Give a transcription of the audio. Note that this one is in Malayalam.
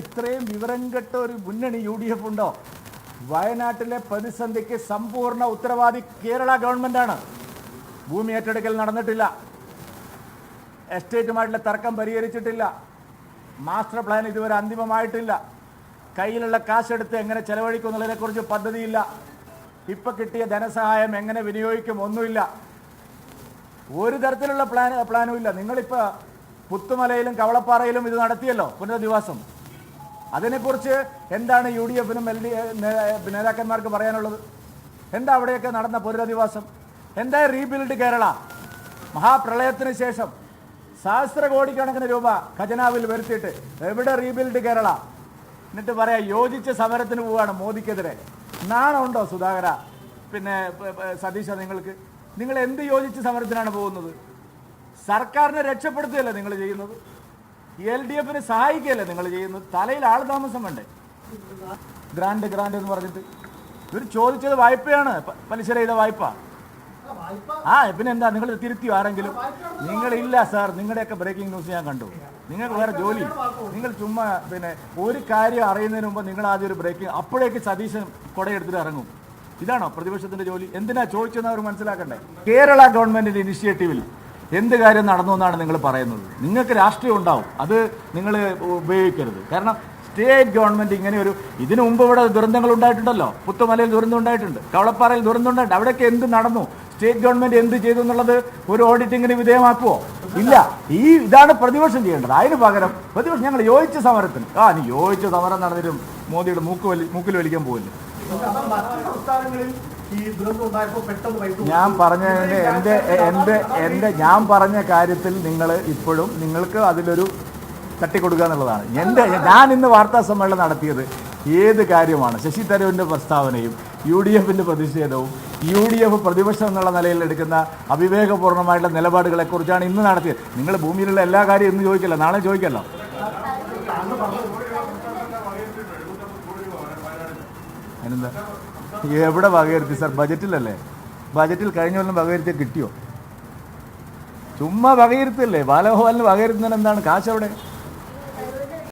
ഇത്രയും വിവരം കെട്ട ഒരു മുന്നണി യു ഡി എഫ് ഉണ്ടോ? വയനാട്ടിലെ പ്രതിസന്ധിക്ക് സമ്പൂർണ ഉത്തരവാദി കേരള ഗവൺമെന്റാണ് ഭൂമി ഏറ്റെടുക്കൽ നടന്നിട്ടില്ല. എസ്റ്റേറ്റുമായിട്ടുള്ള തർക്കം പരിഹരിച്ചിട്ടില്ല. മാസ്റ്റർ പ്ലാൻ ഇതുവരെ അന്തിമമായിട്ടില്ല. കയ്യിലുള്ള കാശ് എടുത്ത് എങ്ങനെ ചെലവഴിക്കും എന്നുള്ളതിനെക്കുറിച്ച് പദ്ധതിയില്ല. ഇപ്പൊ കിട്ടിയ ധനസഹായം എങ്ങനെ വിനിയോഗിക്കും ഒന്നുമില്ല. ഒരു തരത്തിലുള്ള പ്ലാൻ പ്ലാനും ഇല്ല. നിങ്ങളിപ്പോൾ പുത്തുമലയിലും കവളപ്പാറയിലും ഇത് നടത്തിയല്ലോ പുനരധിവാസം. അതിനെക്കുറിച്ച് എന്താണ് യു ഡി എഫിനും എൽ ഡി നേതാക്കന്മാർക്ക് പറയാനുള്ളത്? എന്താ അവിടെയൊക്കെ നടന്ന പുനരധിവാസം? എന്താ റീബിൽഡ് കേരള? മഹാപ്രളയത്തിന് ശേഷം സഹസ്ര കോടിക്കണക്കിന് രൂപ ഖജനാവിൽ വരുത്തിയിട്ട് എവിടെ റീബിൽഡ് കേരള? എന്നിട്ട് പറയാം യോജിച്ച സമരത്തിന് പോവുകയാണ് മോദിക്കെതിരെ. നാണമുണ്ടോ സുധാകര? പിന്നെ സതീശ നിങ്ങൾക്ക്? നിങ്ങൾ എന്ത് യോജിച്ച സമരത്തിനാണ് പോകുന്നത്? സർക്കാരിനെ രക്ഷപ്പെടുത്തുകയല്ലേ നിങ്ങൾ ചെയ്യുന്നത്? എൽ ഡി എഫിനെ സഹായിക്കുകയല്ലേ നിങ്ങൾ ചെയ്യുന്നത്? തലയിൽ ആൾ താമസം വേണ്ടേ? ഗ്രാൻഡ് ഗ്രാൻഡ് എന്ന് പറഞ്ഞിട്ട്. ഇവർ ചോദിച്ചത് വായ്പയാണ്. പലിശ രഹിത വായ്പ. ആ പിന്നെ എന്താ? നിങ്ങൾ തിരുത്തിയോ ആരെങ്കിലും? നിങ്ങളില്ല സാർ. നിങ്ങളുടെയൊക്കെ ബ്രേക്കിംഗ് ന്യൂസ് ഞാൻ കണ്ടു. നിങ്ങൾക്ക് വേറെ ജോലി. നിങ്ങൾ ചുമ്മാ പിന്നെ ഒരു കാര്യം അറിയുന്നതിന് മുമ്പ് നിങ്ങൾ ആദ്യം ഒരു ബ്രേക്കിംഗ് അപ്പോഴേക്ക് സതീശൻ കുടയെടുത്തിട്ട് ഇറങ്ങും. ഇതാണോ പ്രതിപക്ഷത്തിന്റെ ജോലി? എന്തിനാ ചോദിച്ചെന്ന് അവർ മനസ്സിലാക്കണ്ടേ? കേരള ഗവൺമെന്റിന്റെ ഇനിഷ്യേറ്റീവിൽ എന്ത് കാര്യം നടന്നു എന്നാണ് നിങ്ങൾ പറയുന്നത്? നിങ്ങൾക്ക് രാഷ്ട്രീയം ഉണ്ടാവും. അത് നിങ്ങൾ ഉപയോഗിക്കരുത്. കാരണം സ്റ്റേറ്റ് ഗവൺമെന്റ് ഇങ്ങനെ ഒരു ഇതിനു മുമ്പ് ഇവിടെ ദുരന്തങ്ങൾ ഉണ്ടായിട്ടുണ്ടല്ലോ. പുത്തുമലയിൽ ദുരന്തം ഉണ്ടായിട്ടുണ്ട്. കവളപ്പാറയിൽ ദുരന്തം ഉണ്ടായിട്ടുണ്ട്. അവിടെയൊക്കെ എന്ത് നടന്നു? സ്റ്റേറ്റ് ഗവൺമെന്റ് എന്ത് ചെയ്തു എന്നുള്ളത് ഒരു ഓഡിറ്റിങ്ങിന് വിധേയമാക്കുമോ ഇല്ല. ഈ ഇതാണ് പ്രതിപക്ഷം ചെയ്യേണ്ടത്. അതിന് പകരം പ്രതിപക്ഷം ഞങ്ങൾ യോജിച്ച സമരത്തിന്. ആ യോജിച്ച സമരം നടന്നിട്ടും മോദിയുടെ മൂക്ക് വലി മൂക്കിൽ വലിക്കാൻ പോകില്ല ഞാൻ പറഞ്ഞ എന്റെ എന്റെ എന്റെ ഞാൻ പറഞ്ഞ കാര്യത്തിൽ നിങ്ങൾ ഇപ്പോഴും നിങ്ങൾക്ക് അതിലൊരു തട്ടിക്കൊടുക്കുക എന്നുള്ളതാണ്. എന്റെ ഞാൻ ഇന്ന് വാർത്താ സമ്മേളനം നടത്തിയത് ഏത് കാര്യമാണ്? ശശി തരൂരിന്റെ പ്രസ്താവനയും യു ഡി എഫിന്റെ പ്രതിഷേധവും യു ഡി എഫ് പ്രതിപക്ഷം എന്നുള്ള നിലയിൽ എടുക്കുന്ന അവിവേകപൂർണമായിട്ടുള്ള നിലപാടുകളെക്കുറിച്ചാണ് ഇന്ന് നടത്തിയത്. നിങ്ങൾ ഭൂമിയിലുള്ള എല്ലാ കാര്യവും ഇന്ന് ചോദിക്കല്ലോ. നാളെ ചോദിക്കല്ലോ. അതിനെന്താ? എവിടെ വകയിരുത്തി സാർ? ബജറ്റിലല്ലേ? ബജറ്റിൽ കഴിഞ്ഞ കൊല്ലം വകയിരുത്തി കിട്ടിയോ? ചുമ്മാ വകയിരുത്തല്ലേ ബാലഗോപാലിന് വകയിരുത്തുന്നതിന് എന്താണ് കാശ് എവിടെ